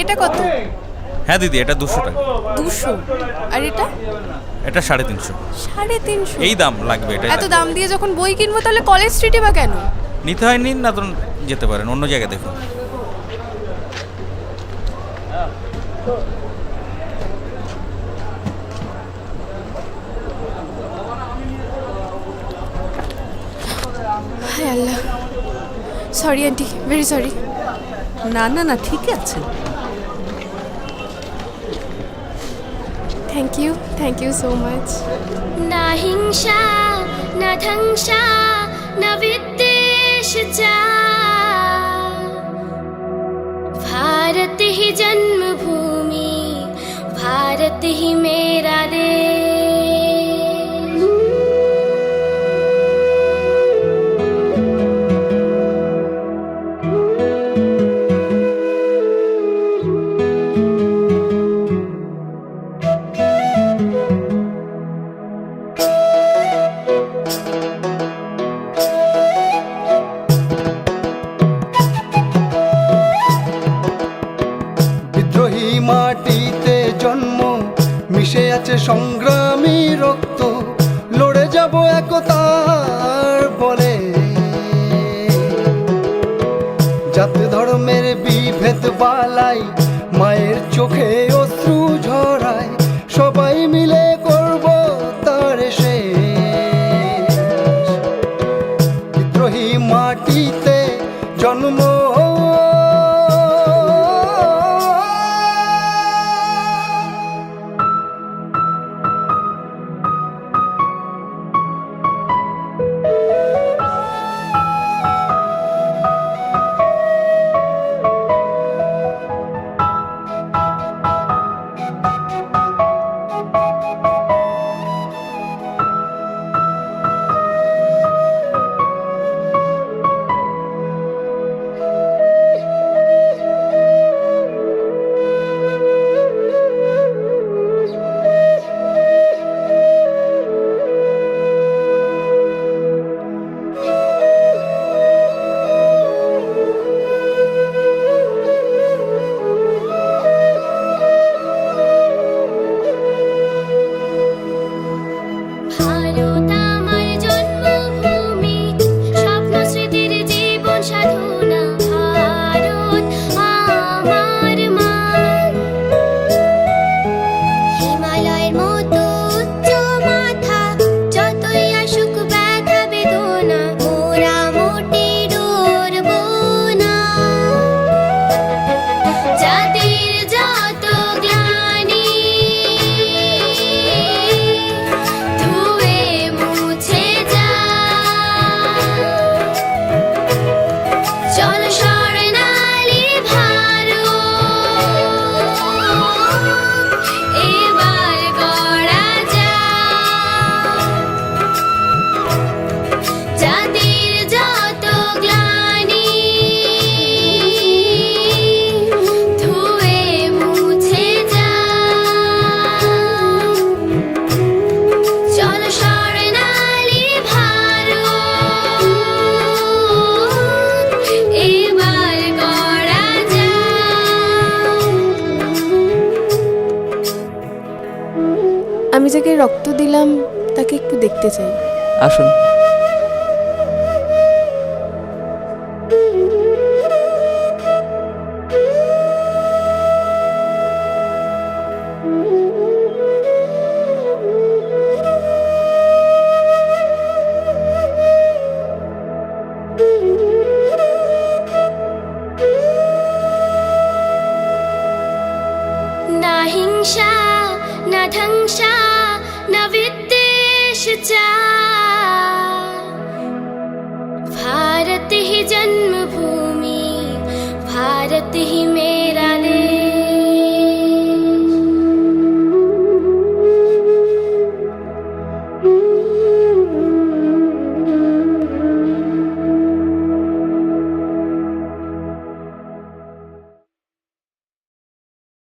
এটা কত? হ্যাঁ দিদি এটা দুশো টাকা। দুশো? আর এটা? এটা সাড়ে তিনশো। সাড়ে তিনশো? এই দাম লাগবে এটা এত দাম দিয়ে যখন বই কিনবো তাহলে কলেজ স্ট্রিটে বা কেন? নিতে হয় নিন না তো যেতে পারেন অন্য জায়গায় দেখুন। হায় Allah. Sorry aunty very sorry না না না ঠিক আছে। thank you thank you so much न हिंसा न ध्वंसा न विद्वेष च भारत ही जन्मभूमि भारत ही বিদ্রোহী মাটিতে জন্ম, মিশে আছে সংগ্রামী রক্ত, লড়ে যাব একতার বলে। জাতি ধর্মের বিভেদ বালাই মায়ের চোখে রক্ত দিলাম তাকে একটু দেখতে চাই। আসুন। না হিংসা না कुदरत ही में